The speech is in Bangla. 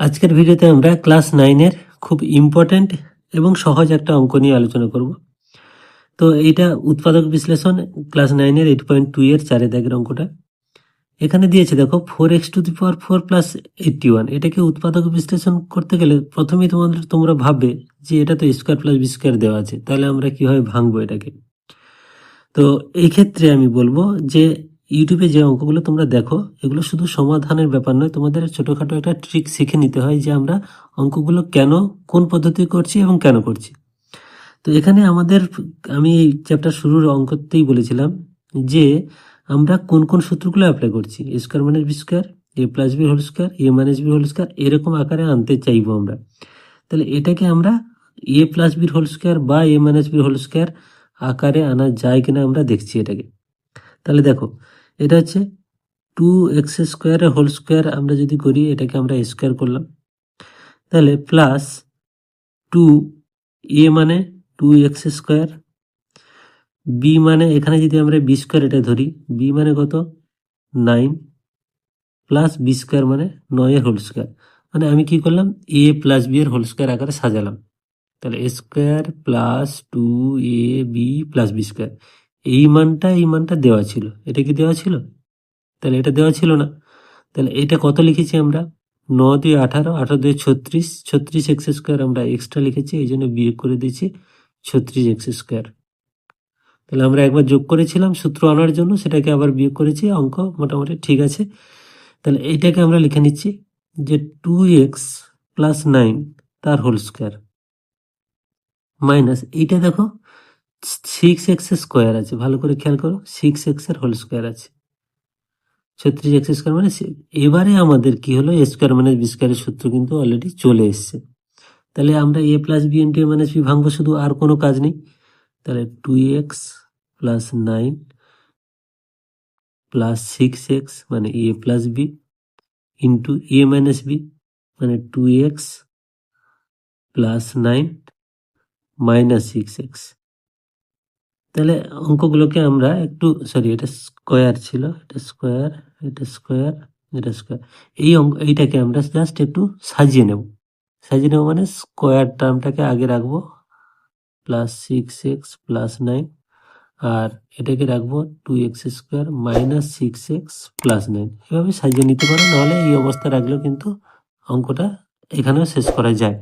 আজকের ভিডিওতে আমরা ক্লাস নাইনের খুব ইম্পর্ট্যান্ট এবং সহজ একটা অঙ্ক নিয়ে আলোচনা করব। তো এইটা উৎপাদক বিশ্লেষণ, ক্লাস নাইনের এইট পয়েন্ট টু এর চারে দাগের অঙ্কটা। এখানে দিয়েছে, দেখো four x to the power four plus eighty one এটাকে উৎপাদক বিশ্লেষণ করতে গেলে প্রথমেই তোমাদের তোমরা ভাববে যে এটা তো স্কোয়ার প্লাস বি স্কোয়ার দেওয়া আছে। তাহলে আমরা কীভাবে ভাঙবো এটাকে? তো এই ক্ষেত্রে আমি বলব যে ইউটিউবে যে অঙ্কগুলো তোমরা দেখো, এগুলো শুধু সমাধানের ব্যাপার নয়, তোমাদের ছোটোখাটো একটা ট্রিক শিখে নিতে হয় যে আমরা অঙ্কগুলো কেন, কোন পদ্ধতি করছি এবং কেন করছি। তো এখানে আমাদের, আমি এই চ্যাপ্টার শুরুর অঙ্কতেই বলেছিলাম যে আমরা কোন কোন সূত্রগুলো অ্যাপ্লাই করছি square minus B square A plus B whole square A minus B whole square এরকম আকারে আনতে চাইব আমরা। তাহলে এটাকে আমরা এ প্লাস বির হোল স্কোয়ার বা এ মাইনাস বির হোল স্কোয়ার আকারে আনা যায় কিনা আমরা দেখছি এটাকে। তাহলে দেখো এটা হচ্ছে টু এক্স স্কোয়ারের হোল স্কোয়ার আমরা যদি করি, এটাকে আমরা স্কোয়ার করলাম। তাহলে প্লাস টু এ মানে টু এক্স স্কোয়ার বি মানে এখানে যদি আমরা বি স্কোয়ার এটা ধরি বি মানে কত? নাইন প্লাস বি স্কোয়ার মানে নয়ের হোল স্কোয়ার মানে আমি কি করলাম? এ প্লাস বি এর হোল স্কোয়ার আকারে সাজালাম। তাহলে square plus two A B plus B square এই মানটা এই মানটা দেওয়া ছিল। এটা কি দেওয়া ছিল? তাহলে এটা দেওয়া ছিল না। তাহলে এটা কত লিখেছি আমরা? ন দুই আঠারো আঠারো দুই ছত্রিশ ছত্রিশ এক্স স্কোয়ার আমরা এক্সট্রা লিখেছি, এই জন্য বিয়োগ করে দিয়েছি ছত্রিশ এক্স স্কোয়ার। তাহলে আমরা একবার যোগ করেছিলাম, সূত্র আনার জন্য সেটাকে আবার বিয়োগ করেছি, অঙ্ক মোটামুটি ঠিক আছে। তাহলে এইটাকে আমরা লিখে নিচ্ছি যে টু এক্স প্লাস নাইন তার হোল স্কোয়ার মাইনাস এইটা দেখো সিক্স এক্স স্কোয়ার আছে, ভালো করে খেয়াল করো সিক্স এক্সের হোল স্কোয়ার আছে। ছত্রিশ এক্স স্কোয়ার মানে এবারে আমাদের কি হলো এ স্কোয়ার মানে বি স্কোয়ারের সূত্র কিন্তু অলরেডি চলে এসছে। তাহলে আমরা A plus B into A minus B ভাঙবো, শুধু আর কোনো কাজ নেই। তাহলে two x plus nine plus six x মানে A plus B into A minus B মানে two x plus nine minus six x তাহলে অঙ্কগুলোকে আমরা একটু সরি এটা স্কোয়ার ছিল, এটা স্কোয়ার এটা স্কোয়ার এটা স্কোয়ার এই অঙ্ক, এইটাকে আমরা জাস্ট একটু সাজিয়ে নেব। সাজিয়ে নেব মানে স্কোয়ার টার্মটাকে আগে রাখব plus six x plus nine আর এটাকে রাখব two x square minus six x plus nine এভাবে সাজিয়ে নিতে পারো, নাহলে এই অবস্থা রাখলেও কিন্তু অঙ্কটা এখানেও শেষ করা যায়।